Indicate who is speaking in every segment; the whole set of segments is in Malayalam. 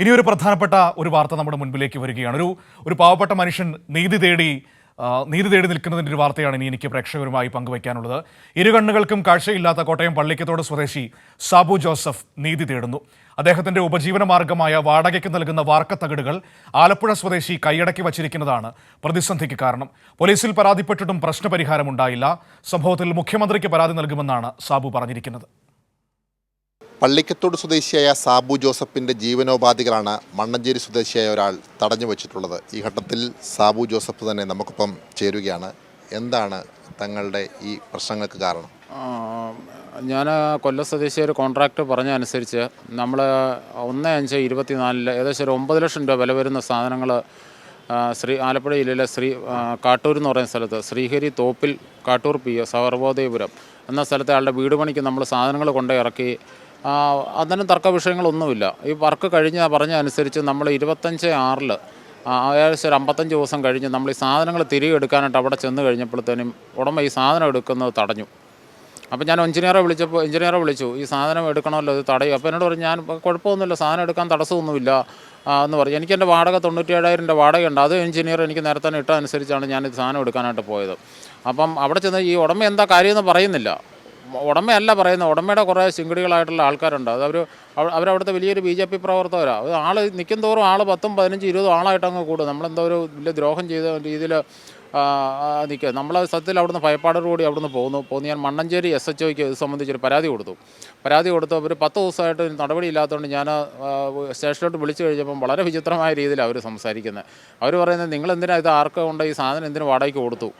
Speaker 1: ഇനി ഒരു പ്രധാനപ്പെട്ട ഒരു വാർത്ത നമ്മുടെ മുൻപിലേക്ക് വരികയാണ്. ഒരു ഒരു പാവപ്പെട്ട മനുഷ്യൻ നീതി തേടി നീതി തേടി നിൽക്കുന്നതിന്റെ ഒരു വാർത്തയാണ് ഇനി എനിക്ക് പ്രേക്ഷകരുമായി പങ്കുവയ്ക്കാനുള്ളത് ഇരുകണ്ണുകൾക്കും കാഴ്ചയില്ലാത്ത കോട്ടയം പള്ളിക്കത്തോട് സ്വദേശി സാബു ജോസഫ് നീതി തേടുന്നു. അദ്ദേഹത്തിന്റെ ഉപജീവന മാർഗമായ വാടകയ്ക്ക് നൽകുന്ന വാർക്കത്തകിടുകൾ ആലപ്പുഴ സ്വദേശി കൈയടക്കി വച്ചിരിക്കുന്നതാണ് പ്രതിസന്ധിക്ക് കാരണം. പോലീസിൽ പരാതിപ്പെട്ടിട്ടും പ്രശ്നപരിഹാരമുണ്ടായില്ല. സംഭവത്തിൽ മുഖ്യമന്ത്രിക്ക് പരാതി നൽകുമെന്നാണ് സാബു പറഞ്ഞിരിക്കുന്നത്.
Speaker 2: പള്ളിക്കത്തോട് സ്വദേശിയായ സാബു ജോസഫിന്റെ ജീവനോപാധികളാണ് മണ്ണഞ്ചേരി സ്വദേശിയായ ഒരാൾ തടഞ്ഞു വച്ചിട്ടുള്ളത്. ഈ ഘട്ടത്തിൽ സാബു ജോസഫ് തന്നെ നമുക്കൊപ്പം ചേരുകയാണ്. എന്താണ് തങ്ങളുടെ ഈ പ്രശ്നങ്ങൾക്ക് കാരണം?
Speaker 3: ഞാൻ കൊല്ലം സ്വദേശി ഒരു കോൺട്രാക്ട് പറഞ്ഞ അനുസരിച്ച് നമ്മൾ ഒന്ന് അഞ്ച് ഇരുപത്തിനാലിൽ ഏകദേശം ഒരു ഒമ്പത് ലക്ഷം രൂപ വില വരുന്ന സാധനങ്ങൾ ശ്രീ ആലപ്പുഴ ജില്ലയിലെ ശ്രീ കാട്ടൂർ എന്ന് പറയുന്ന സ്ഥലത്ത് ശ്രീഹരി തോപ്പിൽ കാട്ടൂർ പി സർവോദയപുരം എന്ന സ്ഥലത്തെ ആളുടെ വീട് പണിക്ക് നമ്മൾ സാധനങ്ങൾ കൊണ്ടേ ഇറക്കി അതിന് തർക്ക വിഷയങ്ങളൊന്നുമില്ല ഈ വർക്ക് കഴിഞ്ഞ പറഞ്ഞ അനുസരിച്ച് നമ്മൾ ഇരുപത്തഞ്ച് ആറിൽ ഏകദേശം ഒരു അമ്പത്തഞ്ച് ദിവസം കഴിഞ്ഞ് നമ്മൾ ഈ സാധനങ്ങൾ തിരികെ എടുക്കാനായിട്ട് അവിടെ ചെന്ന് കഴിഞ്ഞപ്പോഴത്തേനും ഉടമ ഈ സാധനം എടുക്കുന്നത് തടഞ്ഞു. അപ്പോൾ ഞാൻ എഞ്ചിനീയറെ വിളിച്ചപ്പോൾ എഞ്ചിനീയറെ വിളിച്ചു ഈ സാധനം എടുക്കണമല്ലോ ഇത് തടയും. അപ്പോൾ എന്നോട് പറഞ്ഞു ഞാൻ "ഇപ്പൊ കുഴപ്പമൊന്നുമില്ല സാധനം എടുക്കാൻ തടസ്സമൊന്നുമില്ല എന്ന് പറഞ്ഞു. എനിക്ക് എന്റെ വാടക തൊണ്ണൂറ്റി ഏഴായിരം രൂപ വാടകയുണ്ട്. അത് എഞ്ചിനീയർ എനിക്ക് നേരത്തെ ഇട്ട അനുസരിച്ചാണ് ഞാൻ ഇത് സാധനം എടുക്കാനായിട്ട് പോയത്. അപ്പം അവിടെ ചെന്ന് ഈ ഉടമ എന്താ കാര്യമെന്ന് പറയുന്നില്ല. ഉടമയല്ല പറയുന്നത്. ഉടമയുടെ കുറേ ശിങ്കിടികളായിട്ടുള്ള ആൾക്കാരുണ്ട്. അത് അവർ അവരവിടുത്തെ വലിയൊരു ബി ജെ പി പ്രവർത്തകരാണ് അത് ആൾ നിൽക്കും തോറും ആൾ പത്തും പതിനഞ്ചും ഇരുപതും ആളായിട്ട് അങ്ങ് കൂടും. നമ്മളെന്തോ ഒരു വലിയ ദ്രോഹം ചെയ്ത രീതിയിൽ നിൽക്കുക നമ്മൾ സത്യത്തിൽ അവിടുന്ന് ഭയപ്പാടോടുകൂടി അവിടുന്ന് പോകുന്നു പോകുന്നു ഞാൻ മണ്ണഞ്ചേരി എസ് എച്ച് ഒക്ക് ഇത് സംബന്ധിച്ചൊരു പരാതി കൊടുത്തു. പരാതി കൊടുത്തു അവർ പത്ത് ദിവസമായിട്ട് നടപടി ഇല്ലാത്തതുകൊണ്ട് ഞാൻ സ്റ്റേഷനിലോട്ട് വിളിച്ചു കഴിഞ്ഞപ്പം വളരെ വിചിത്രമായ രീതിയിലാണ് അവർ സംസാരിക്കുന്നത് അവർ പറയുന്നത് നിങ്ങൾ എന്തിനാ ഇത് ആർക്കും കൊണ്ട് ഈ സാധനം എന്തിനു വാടകയ്ക്ക് കൊടുത്തു?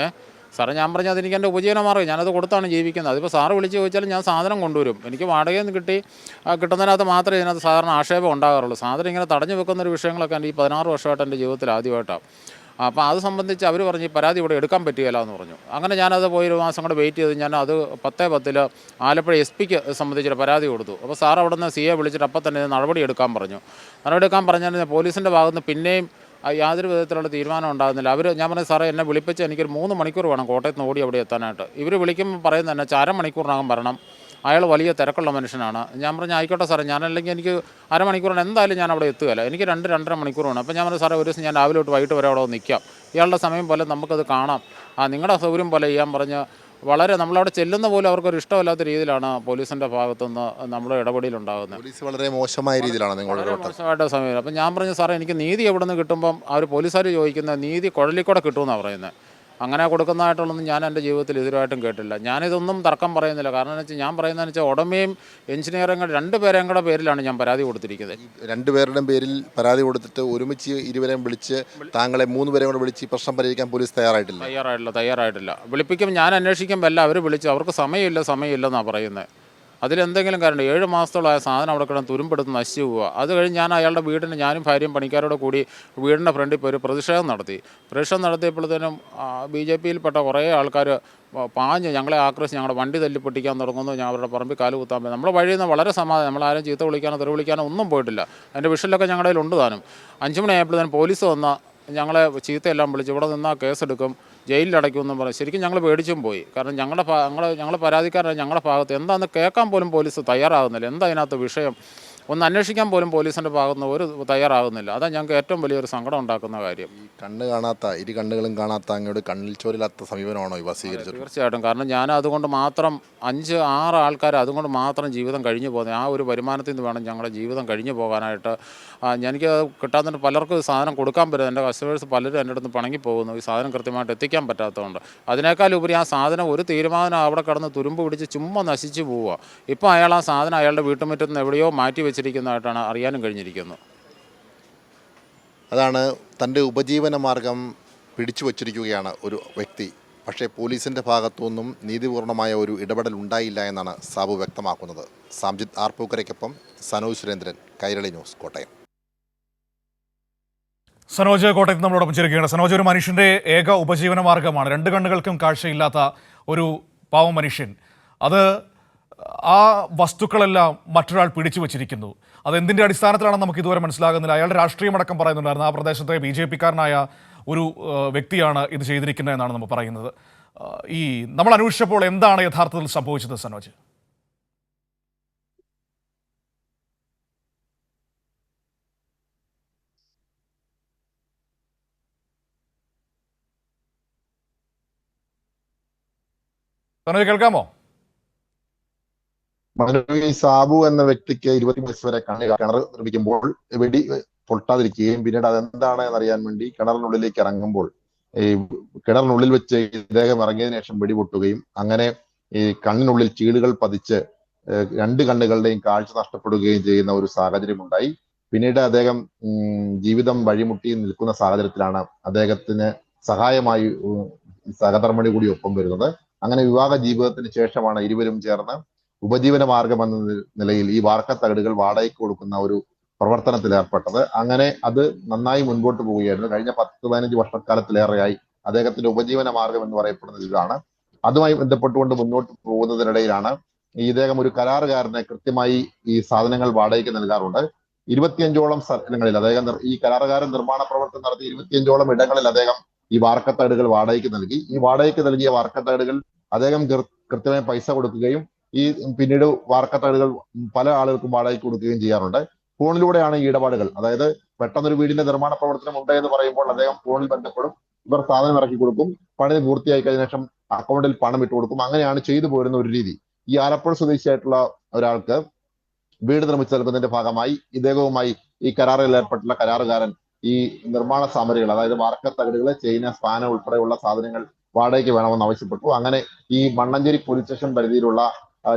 Speaker 3: ഏഹ് സാറേ ഞാൻ പറഞ്ഞു അതെനിക്ക് എന്റെ ഉപജീവന മാർഗം ഞാനത് കൊടുത്താണ് ജീവിക്കുന്നത്. അതിപ്പോൾ സാറ് വിളിച്ച് ചോദിച്ചാലും ഞാൻ സാധനം കൊണ്ടുവരും. എനിക്ക് വാടകയിൽ നിന്ന് കിട്ടി കിട്ടുന്നതിനകത്ത് മാത്രമേ ഇതിനകത്ത് സാധാരണ ആക്ഷേപം ഉണ്ടാകാറുള്ളൂ. സാധനം ഇങ്ങനെ തടഞ്ഞു വെക്കുന്ന ഒരു വിഷയങ്ങളൊക്കെ എന്റെ ഈ പതിനാറ് വർഷമായിട്ട് എന്റെ ജീവിതത്തിൽ ആദ്യമായിട്ടാണ് അപ്പോൾ അത് സംബന്ധിച്ച് അവർ പറഞ്ഞ് പരാതി ഇവിടെ എടുക്കാൻ പറ്റുകയില്ല എന്ന് പറഞ്ഞു. അങ്ങനെ ഞാനത് പോയി ഒരു മാസം കൂടെ വെയിറ്റ് ചെയ്ത് ഞാൻ അത് പത്തേ പത്തിൽ ആലപ്പുഴ എസ് പിക്ക് സംബന്ധിച്ചൊരു പരാതി കൊടുത്തു. അപ്പോൾ സാർ അവിടെ നിന്ന് സി എ വിളിച്ചിട്ട് അപ്പം തന്നെ നടപടി എടുക്കാൻ പറഞ്ഞു. നടപടി എടുക്കാൻ പറഞ്ഞാൽ പോലീസിന്റെ ഭാഗത്ത് പിന്നെയും യാതൊരു വിധത്തിലുള്ള തീരുമാനം ഉണ്ടാകുന്നില്ല. അവർ ഞാൻ പറഞ്ഞു സാറേ എന്നെ വിളിപ്പിച്ച് എനിക്കൊരു മൂന്ന് മണിക്കൂർ വേണം കോട്ടയത്ത് നിന്ന് ഓടി അവിടെ എത്താനായിട്ട്. ഇവർ വിളിക്കുമ്പോൾ പറയുന്നത് തന്നെ ചാരമണിക്കൂറിനകം വരണം. അയാൾ വലിയ തിരക്കുള്ള മനുഷ്യനാണ്. ഞാൻ പറഞ്ഞു ആയിക്കോട്ടെ സാറേ ഞാനല്ലെങ്കിൽ എനിക്ക് അരമണിക്കൂറിന് എന്തായാലും ഞാൻ അവിടെ എത്തുകയില്ല. എനിക്ക് രണ്ട് രണ്ടര മണിക്കൂർ വേണം. അപ്പോൾ ഞാൻ പറഞ്ഞു സാറേ ഒരു ദിവസം ഞാൻ രാവിലെ തൊട്ട് വൈകിട്ട് വരെ അവിടെ നിൽക്കാം. ഇയാളുടെ സമയം പോലെ നമുക്കത് കാണാം. ആ നിങ്ങളുടെ സൗകര്യം പോലെ ചെയ്യാൻ പറഞ്ഞ് വളരെ നമ്മളവിടെ ചെല്ലുന്ന പോലും അവർക്കൊരു ഇഷ്ടമല്ലാത്ത രീതിയിലാണ് പോലീസിന്റെ ഭാഗത്തുനിന്ന് നമ്മുടെ ഇടപെടലുണ്ടാകുന്നത്.
Speaker 2: പോലീസ് വളരെ മോശമായ രീതിയിലാണ് നിങ്ങളുടെ
Speaker 3: വളരെ മോശമായിട്ട് സമയം. അപ്പം ഞാൻ പറഞ്ഞു സാറേ എനിക്ക് നീതി എവിടെ നിന്ന് കിട്ടുമ്പം അവർ പോലീസുകാർ ചോദിക്കുന്ന നീതി കുഴലിക്കൂടെ കിട്ടുമെന്നാണ് പറയുന്നത്. അങ്ങനെ കൊടുക്കുന്നതായിട്ടുള്ളൊന്നും ഞാൻ എന്റെ ജീവിതത്തിൽ ഇതുവരായിട്ടും കേട്ടില്ല ഞാനിതൊന്നും തർക്കം പറയുന്നില്ല. കാരണം എന്ന് വെച്ചാൽ ഞാൻ പറയുന്നതെന്ന് വെച്ചാൽ ഉടമയും എഞ്ചിനീയറും കൂടെ രണ്ട് പേരെയും കൂടെ പേരിലാണ് ഞാൻ പരാതി കൊടുത്തിരിക്കുന്നത്.
Speaker 2: രണ്ട് പേരുടെയും പേരിൽ പരാതി കൊടുത്തിട്ട് ഒരുമിച്ച് ഇരുവരെയും വിളിച്ച് താങ്കളെ മൂന്ന് പേരെയും കൂടെ വിളിച്ച് പ്രശ്നം പരിഹരിക്കാൻ പോലീസ് തയ്യാറായിട്ടില്ല.
Speaker 3: തയ്യാറായിട്ടില്ല തയ്യാറായിട്ടില്ല. വിളിപ്പിക്കുമ്പോൾ ഞാൻ അന്വേഷിക്കുമ്പോൾ അല്ല അവർ വിളിച്ചു. അവർക്ക് സമയമില്ല സമയമില്ലെന്നാണ് പറയുന്നത് അതിലെന്തെങ്കിലും കാരണം ഏഴ് മാസത്തോളം ആ സാധനം അവിടെ കിടന്ന് തുരുമ്പെടുത്ത് നശിച്ചു പോവുക. അത് കഴിഞ്ഞ് ഞാൻ അയാളുടെ വീടിന് ഞാനും ഭാര്യയും പണിക്കാരോട് കൂടി വീടിന്റെ ഫ്രണ്ടിൽ പോയി ഒരു പ്രതിഷേധം നടത്തി. പ്രതിഷേധം നടത്തിയപ്പോഴത്തേനും ബി ജെ പിയിൽപ്പെട്ട കുറേ ആൾക്കാർ പാഞ്ഞ് ഞങ്ങളെ ആക്രമിച്ച് ഞങ്ങളുടെ വണ്ടി തല്ലി പൊട്ടിക്കാൻ തുടങ്ങുന്നു. ഞാൻ അവരുടെ പറമ്പിൽ കാൽ കുത്താൻ പോയി. നമ്മുടെ വഴിയിൽ നിന്ന് വളരെ സമാധാനം. നമ്മളാരും ചീത്ത വിളിക്കാനോ തെറി വിളിക്കാനോ ഒന്നും പോയിട്ടില്ല. അതിന്റെ വിഷലൊക്കെ ഞങ്ങളുടെ കയ്യിലുണ്ട് താനും. അഞ്ച് മണിയായപ്പോഴത്തേനും പോലീസ് വന്ന ഞങ്ങളെ ചീത്തയെല്ലാം വിളിച്ച് ഇവിടെ നിന്നാൽ കേസെടുക്കും. ജയിലിലടയ്ക്കുമെന്നും പറഞ്ഞു. ശരിക്കും ഞങ്ങൾ പേടിച്ചും പോയി. കാരണം ഞങ്ങളുടെ ഞങ്ങൾ ഞങ്ങൾ പരാതിക്കാരാണ് ഞങ്ങളുടെ ഭാഗത്ത് എന്താണെന്ന് കേൾക്കാൻ പോലും പോലീസ് തയ്യാറാകുന്നില്ല എന്താ അതിനകത്ത് വിഷയം? ഒന്ന് അന്വേഷിക്കാൻ പോലും പോലീസിന്റെ ഭാഗത്ത് നിന്ന് ഒരു തയ്യാറാകുന്നില്ല അതാണ് ഞങ്ങൾക്ക് ഏറ്റവും വലിയൊരു സങ്കടം ഉണ്ടാക്കുന്ന കാര്യം.
Speaker 2: കണ്ണ് കാണാത്ത ഇരു കണ്ണുകളും കാണാത്ത അങ്ങോട്ട് കണ്ണിൽ ചോരില്ലാത്ത സമീപനമാണോ ഇവ സ്വീകരിച്ചത്
Speaker 3: തീർച്ചയായിട്ടും. കാരണം ഞാൻ അതുകൊണ്ട് മാത്രം അഞ്ച് ആറ് ആൾക്കാർ അതുകൊണ്ട് മാത്രം ജീവിതം കഴിഞ്ഞു പോകുന്നത്. ആ ഒരു വരുമാനത്തിൽ നിന്ന് വേണം ഞങ്ങളുടെ ജീവിതം കഴിഞ്ഞു പോകാനായിട്ട് എനിക്ക് കിട്ടാത്തതുകൊണ്ട് പലർക്കും സാധനം കൊടുക്കാൻ പറ്റും എന്റെ കസ്റ്റമേഴ്സ് പലരും എന്റെ അടുത്ത് പണങ്ങി പോകുന്നു. ഈ സാധനം കൃത്യമായിട്ട് എത്തിക്കാൻ പറ്റാത്തതുകൊണ്ട്. അതിനേക്കാളുപരി ആ സാധനം ഒരു തീരുമാനം അവിടെ കിടന്ന് തുരുമ്പ് പിടിച്ച് ചുമ്മാ നശിച്ചു പോവുക. ഇപ്പോൾ അയാൾ ആ സാധനം അയാളുടെ വീട്ടുമുറ്റത്ത് നിന്ന് എവിടെയോ മാറ്റി വെച്ചിരിക്കുന്നതായിട്ടാണ് അറിയാനും കഴിഞ്ഞിരിക്കുന്നത്.
Speaker 2: അതാണ് തന്റെ ഉപജീവന മാർഗം പിടിച്ചു വച്ചിരിക്കുകയാണ് ഒരു വ്യക്തി. പക്ഷേ പോലീസിന്റെ ഭാഗത്തുനിന്നും നീതിപൂർണമായ ഒരു ഇടപെടൽ ഉണ്ടായില്ല എന്നാണ് സാബു വ്യക്തമാക്കുന്നത്. സാംജിത് ആർപ്പൂക്കരയ്ക്കൊപ്പം സനോജ് സുരേന്ദ്രൻ കൈരളി ന്യൂസ് കോട്ടയം.
Speaker 1: സനോജ് കോട്ടയത്ത് നമ്മളോടൊപ്പം ചേരുകയാണ്. സനോജ് ഒരു മനുഷ്യന്റെ ഏക ഉപജീവന മാർഗമാണ്. രണ്ട് കണ്ണുകൾക്കും കാഴ്ചയില്ലാത്ത ഒരു പാവം മനുഷ്യൻ. അത് ആ വസ്തുക്കളെല്ലാം മറ്റൊരാൾ പിടിച്ചു വച്ചിരിക്കുന്നു. അതെന്തിന്റെ അടിസ്ഥാനത്തിലാണെന്ന് നമുക്ക് ഇതുവരെ മനസ്സിലാകുന്നില്ല. അയാളുടെ രാഷ്ട്രീയമടക്കം പറയുന്നുണ്ടായിരുന്നു. ആ പ്രദേശത്തെ ബി ജെ പിക്കാരനായ ഒരു വ്യക്തിയാണ് ഇത് ചെയ്തിരിക്കുന്നത് എന്നാണ് നമ്മൾ പറയുന്നത്. ഈ നമ്മൾ അന്വേഷിച്ചപ്പോൾ എന്താണ് യഥാർത്ഥത്തിൽ സംഭവിച്ചത് സനോജ്? തനോജ് കേൾക്കാമോ?
Speaker 2: മനു സാബു എന്ന വ്യക്തിക്ക് ഇരുപത്തി വയസ്സ് വരെ കിണർ നിർമ്മിക്കുമ്പോൾ വെടി പൊട്ടാതിരിക്കുകയും പിന്നീട് അതെന്താണ് എന്നറിയാൻ വേണ്ടി കിണറിനുള്ളിലേക്ക് ഇറങ്ങുമ്പോൾ ഈ കിണറിനുള്ളിൽ വെച്ച് ഇദ്ദേഹം ഇറങ്ങിയതിനു ശേഷം വെടി പൊട്ടുകയും അങ്ങനെ ഈ കണ്ണിനുള്ളിൽ ചീടുകൾ പതിച്ച് രണ്ട് കണ്ണുകളുടെയും കാഴ്ച നഷ്ടപ്പെടുകയും ചെയ്യുന്ന ഒരു സാഹചര്യം ഉണ്ടായി പിന്നീട് അദ്ദേഹം ജീവിതം വഴിമുട്ടി നിൽക്കുന്ന സാഹചര്യത്തിലാണ് അദ്ദേഹത്തിന് സഹായമായി സഹധർമ്മിണി കൂടി ഒപ്പം വരുന്നത്. അങ്ങനെ വിവാഹ ജീവിതത്തിന് ശേഷമാണ് ഇരുവരും ചേർന്ന് ഉപജീവന മാർഗം എന്ന നിലയിൽ ഈ വാർക്ക വാർക്കത്തകടുകൾ വാടകയ്ക്ക് കൊടുക്കുന്ന ഒരു പ്രവർത്തനത്തിൽ ഏർപ്പെട്ടത്. അങ്ങനെ അത് നന്നായി മുൻപോട്ട് പോവുകയായിരുന്നു. കഴിഞ്ഞ പത്ത് പതിനഞ്ച് വർഷക്കാലത്തിലേറെയായി അദ്ദേഹത്തിന്റെ ഉപജീവന മാർഗം എന്ന് പറയപ്പെടുന്നത് ഇതാണ്. അതുമായി ബന്ധപ്പെട്ടുകൊണ്ട് മുന്നോട്ട് പോകുന്നതിനിടയിലാണ് ഈ ഇദ്ദേഹം ഒരു കരാറുകാരനെ കൃത്യമായി ഈ സാധനങ്ങൾ വാടകയ്ക്ക് നൽകാറുണ്ട്. ഇരുപത്തിയഞ്ചോളം സ്ഥലങ്ങളിൽ അദ്ദേഹം ഈ കരാറുകാരൻ നിർമ്മാണ പ്രവർത്തനം നടത്തി ഇരുപത്തിയഞ്ചോളം ഇടങ്ങളിൽ അദ്ദേഹം ഈ വാർക്കത്തകടുകൾ വാടകയ്ക്ക് നൽകി. ഈ വാടകയ്ക്ക് നൽകിയ വാർക്കത്തകടുകൾ അദ്ദേഹം കൃത്യമായി പൈസ കൊടുക്കുകയും ഈ പിന്നീട് വാർക്കത്തകടുകൾ പല ആളുകൾക്കും വാടകയ്ക്ക് കൊടുക്കുകയും ചെയ്യാറുണ്ട്. ഫോണിലൂടെയാണ് ഈ ഇടപാടുകൾ. അതായത് പെട്ടെന്നൊരു വീടിന്റെ നിർമ്മാണ പ്രവർത്തനം ഉണ്ട് എന്ന് പറയുമ്പോൾ അദ്ദേഹം ഫോണിൽ ബന്ധപ്പെടും. ഇവർ സാധനം ഇറക്കി കൊടുക്കും. പണി പൂർത്തിയായി കഴിഞ്ഞ ശേഷം അക്കൗണ്ടിൽ പണം ഇട്ട് കൊടുക്കും. അങ്ങനെയാണ് ചെയ്തു പോരുന്ന ഒരു രീതി. ഈ ആലപ്പുഴ സ്വദേശിയായിട്ടുള്ള ഒരാൾക്ക് വീട് നിർമ്മിച്ചു നൽകുന്നതിന്റെ ഭാഗമായി ഇദ്ദേഹവുമായി ഈ കരാറിൽ ഏർപ്പെട്ടുള്ള കരാറുകാരൻ ഈ നിർമ്മാണ സാമഗ്രികൾ അതായത് വാർക്ക വാർക്കത്തകടുകൾ ചെയിന സ്ഥാനം ഉൾപ്പെടെയുള്ള സാധനങ്ങൾ വാടകയ്ക്ക് വേണമെന്ന് ആവശ്യപ്പെട്ടു. അങ്ങനെ ഈ മണ്ണഞ്ചേരി പോലീസ് സ്റ്റേഷൻ പരിധിയിലുള്ള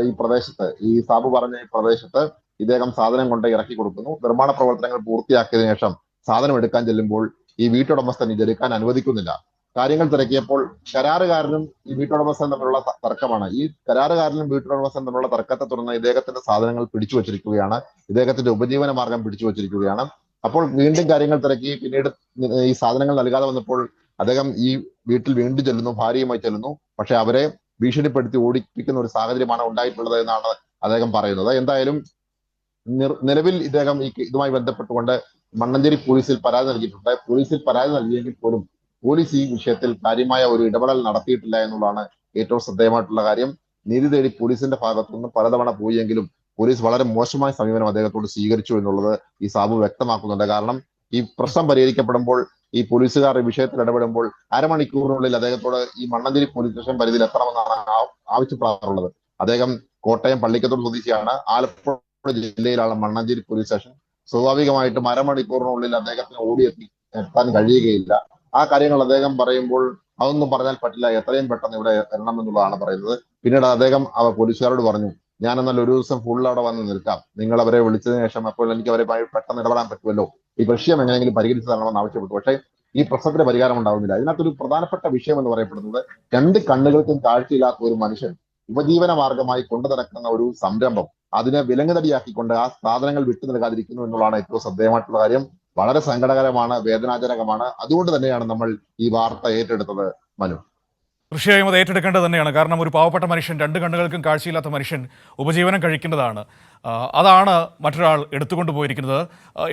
Speaker 2: ഈ പ്രദേശത്ത് ഈ സാബു പറഞ്ഞ ഈ പ്രദേശത്ത് ഇദ്ദേഹം സാധനം കൊണ്ട് ഇറക്കി കൊടുക്കുന്നു. നിർമ്മാണ പ്രവർത്തനങ്ങൾ പൂർത്തിയാക്കിയതിനു ശേഷം സാധനം എടുക്കാൻ ചെല്ലുമ്പോൾ ഈ വീട്ടുടമസ്ഥൻ ഇതെടുക്കാൻ അനുവദിക്കുന്നില്ല. കാര്യങ്ങൾ തിരക്കിയപ്പോൾ കരാറുകാരനും ഈ വീട്ടുടമസ്ഥൻ തമ്മിലുള്ള തർക്കമാണ്. ഈ കരാറുകാരനും വീട്ടുടമസ്ഥൻ തമ്മിലുള്ള തർക്കത്തെ തുടർന്ന് ഇദ്ദേഹത്തിന്റെ സാധനങ്ങൾ പിടിച്ചു വച്ചിരിക്കുകയാണ്. ഇദ്ദേഹത്തിന്റെ ഉപജീവന മാർഗം പിടിച്ചു വച്ചിരിക്കുകയാണ്. അപ്പോൾ വീണ്ടും കാര്യങ്ങൾ തിരക്കി. പിന്നീട് ഈ സാധനങ്ങൾ നൽകാതെ വന്നപ്പോൾ അദ്ദേഹം ഈ വീട്ടിൽ വീണ്ടും ചെല്ലുന്നു ഭാര്യയുമായി ചെല്ലുന്നു. പക്ഷെ അവരെ ഭീഷണിപ്പെടുത്തി ഓടിപ്പിക്കുന്ന ഒരു സാഹചര്യമാണ് ഉണ്ടായിട്ടുള്ളത് എന്നാണ് അദ്ദേഹം പറയുന്നത്. എന്തായാലും നിലവിൽ ഇദ്ദേഹം ഈ ഇതുമായി ബന്ധപ്പെട്ടുകൊണ്ട് മണ്ണഞ്ചേരി പോലീസിൽ പരാതി നൽകിയിട്ടുണ്ട്. പോലീസിൽ പരാതി നൽകിയെങ്കിൽ പോലും പോലീസ് ഈ വിഷയത്തിൽ കാര്യമായ ഒരു ഇടപെടൽ നടത്തിയിട്ടില്ല എന്നുള്ളതാണ് ഏറ്റവും ശ്രദ്ധേയമായിട്ടുള്ള കാര്യം. നീതി തേടി പോലീസിന്റെ ഭാഗത്തു നിന്ന് പലതവണ പോയിയെങ്കിലും പോലീസ് വളരെ മോശമായ സമീപനം അദ്ദേഹത്തോട് സ്വീകരിച്ചു എന്നുള്ളത് ഈ സാബു വ്യക്തമാക്കുന്നുണ്ട്. കാരണം ഈ പ്രശ്നം പരിഹരിക്കപ്പെടുമ്പോൾ ഈ പോലീസുകാർ ഈ വിഷയത്തിൽ ഇടപെടുമ്പോൾ അരമണിക്കൂറിനുള്ളിൽ അദ്ദേഹത്തോട് ഈ മണ്ണഞ്ചേരി പോലീസ് സ്റ്റേഷൻ പരിധിയിൽ എത്തണമെന്നാണ് ആവശ്യപ്പെടാറുള്ളത്. അദ്ദേഹം കോട്ടയം പള്ളിക്കത്തോട് സ്വദേശിയാണ്. ആലപ്പുഴ ജില്ലയിലാണ് മണ്ണഞ്ചേരി പോലീസ് സ്റ്റേഷൻ സ്വാഭാവികമായിട്ടും അരമണിക്കൂറിനുള്ളിൽ അദ്ദേഹത്തിന് ഓടിയെത്തി എത്താൻ കഴിയുകയില്ല. ആ കാര്യങ്ങൾ അദ്ദേഹം പറയുമ്പോൾ അതൊന്നും പറഞ്ഞാൽ പറ്റില്ല. എത്രയും പെട്ടെന്ന് ഇവിടെ വരണം എന്നുള്ളതാണ് പറയുന്നത്. പിന്നീട് അദ്ദേഹം അവ പോലീസുകാരോട് പറഞ്ഞു ഞാൻ എന്നാൽ ഒരു ദിവസം ഫുൾ അവിടെ വന്ന് നിൽക്കാം. നിങ്ങൾ അവരെ വിളിച്ചതിന് ശേഷം അപ്പോൾ എനിക്ക് അവരെ പെട്ടെന്ന് ഇടപെടാൻ പറ്റുമല്ലോ. ഈ വിഷയം എങ്ങനെയെങ്കിലും പരിഹരിച്ചു തരണമെന്ന് ആവശ്യപ്പെട്ടു. പക്ഷേ ഈ പ്രശ്നത്തിന് പരിഹാരം ഉണ്ടാവുന്നില്ല. അതിനകത്തൊരു പ്രധാനപ്പെട്ട വിഷയം എന്ന് പറയപ്പെടുന്നത് രണ്ട് കണ്ണുകൾക്കും കാഴ്ചയില്ലാത്ത ഒരു മനുഷ്യൻ ഉപജീവന മാർഗമായി കൊണ്ടു നടക്കുന്ന ഒരു സംരംഭം. അതിനെ വിലങ്ങുതടിയാക്കിക്കൊണ്ട് ആ സാധനങ്ങൾ വിട്ടു നൽകാതിരിക്കുന്നു എന്നുള്ളതാണ് ഏറ്റവും ശ്രദ്ധേയമായിട്ടുള്ള കാര്യം. വളരെ സങ്കടകരമാണ് വേദനാജനകമാണ്. അതുകൊണ്ട് തന്നെയാണ് നമ്മൾ ഈ വാർത്ത ഏറ്റെടുത്തത് മനു.
Speaker 1: തീർച്ചയായും അത് ഏറ്റെടുക്കേണ്ടത് തന്നെയാണ്. കാരണം ഒരു പാവപ്പെട്ട മനുഷ്യൻ രണ്ട് കണ്ണുകൾക്കും കാഴ്ചയില്ലാത്ത മനുഷ്യൻ ഉപജീവനം കഴിക്കേണ്ടതാണ് അതാണ് മറ്റൊരാൾ എടുത്തുകൊണ്ട് പോയിരിക്കുന്നത്.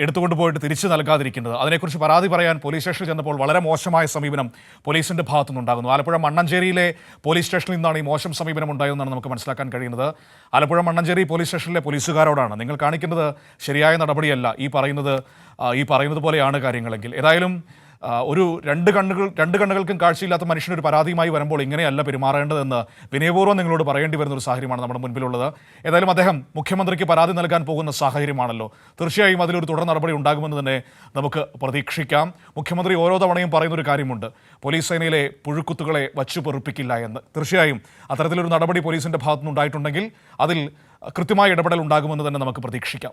Speaker 1: എടുത്തുകൊണ്ട് പോയിട്ട് തിരിച്ചു നൽകാതിരിക്കുന്നത്. അതിനെക്കുറിച്ച് പരാതി പറയാൻ പോലീസ് സ്റ്റേഷനിൽ ചെന്നപ്പോൾ വളരെ മോശമായ സമീപനം പോലീസിന്റെ ഭാഗത്തുനിന്നുണ്ടാകുന്നു. ആലപ്പുഴ മണ്ണഞ്ചേരിയിലെ പോലീസ് സ്റ്റേഷനിൽ നിന്നാണ് ഈ മോശം സമീപനം ഉണ്ടായതെന്നാണ് നമുക്ക് മനസ്സിലാക്കാൻ കഴിയുന്നത്. ആലപ്പുഴ മണ്ണഞ്ചേരി പോലീസ് സ്റ്റേഷനിലെ പോലീസുകാരോടാണ്. നിങ്ങൾ കാണിക്കുന്നത് ശരിയായ നടപടിയല്ല. ഈ പറയുന്നത് ഈ പറയുന്നത് പോലെയാണ് കാര്യങ്ങളെങ്കിൽ. ഏതായാലും ഒരു രണ്ട് കണ്ണുകൾ രണ്ട് കണ്ണുകൾക്കും കാഴ്ചയില്ലാത്ത മനുഷ്യനൊരു പരാതിയുമായി വരുമ്പോൾ ഇങ്ങനെയല്ല പെരുമാറേണ്ടതെന്ന് വിനയപൂർവം നിങ്ങളോട് പറയേണ്ടി വരുന്ന ഒരു സാഹചര്യമാണ് നമ്മുടെ മുൻപിലുള്ളത്. ഏതായാലും അദ്ദേഹം മുഖ്യമന്ത്രിക്ക് പരാതി നൽകാൻ പോകുന്ന സാഹചര്യമാണല്ലോ. തീർച്ചയായും അതിലൊരു തുടർ നടപടി ഉണ്ടാകുമെന്ന് തന്നെ നമുക്ക് പ്രതീക്ഷിക്കാം. മുഖ്യമന്ത്രി ഓരോ തവണയും പറയുന്ന ഒരു കാര്യമുണ്ട്. പോലീസ് സേനയിലെ പുഴുക്കുത്തുകളെ വച്ചു പെറുപ്പിക്കില്ല എന്ന്. തീർച്ചയായും അത്തരത്തിലൊരു നടപടി പോലീസിന്റെ ഭാഗത്തുനിന്നുണ്ടായിട്ടുണ്ടെങ്കിൽ അതിൽ കൃത്യമായ ഇടപെടൽ ഉണ്ടാകുമെന്ന് തന്നെ നമുക്ക് പ്രതീക്ഷിക്കാം.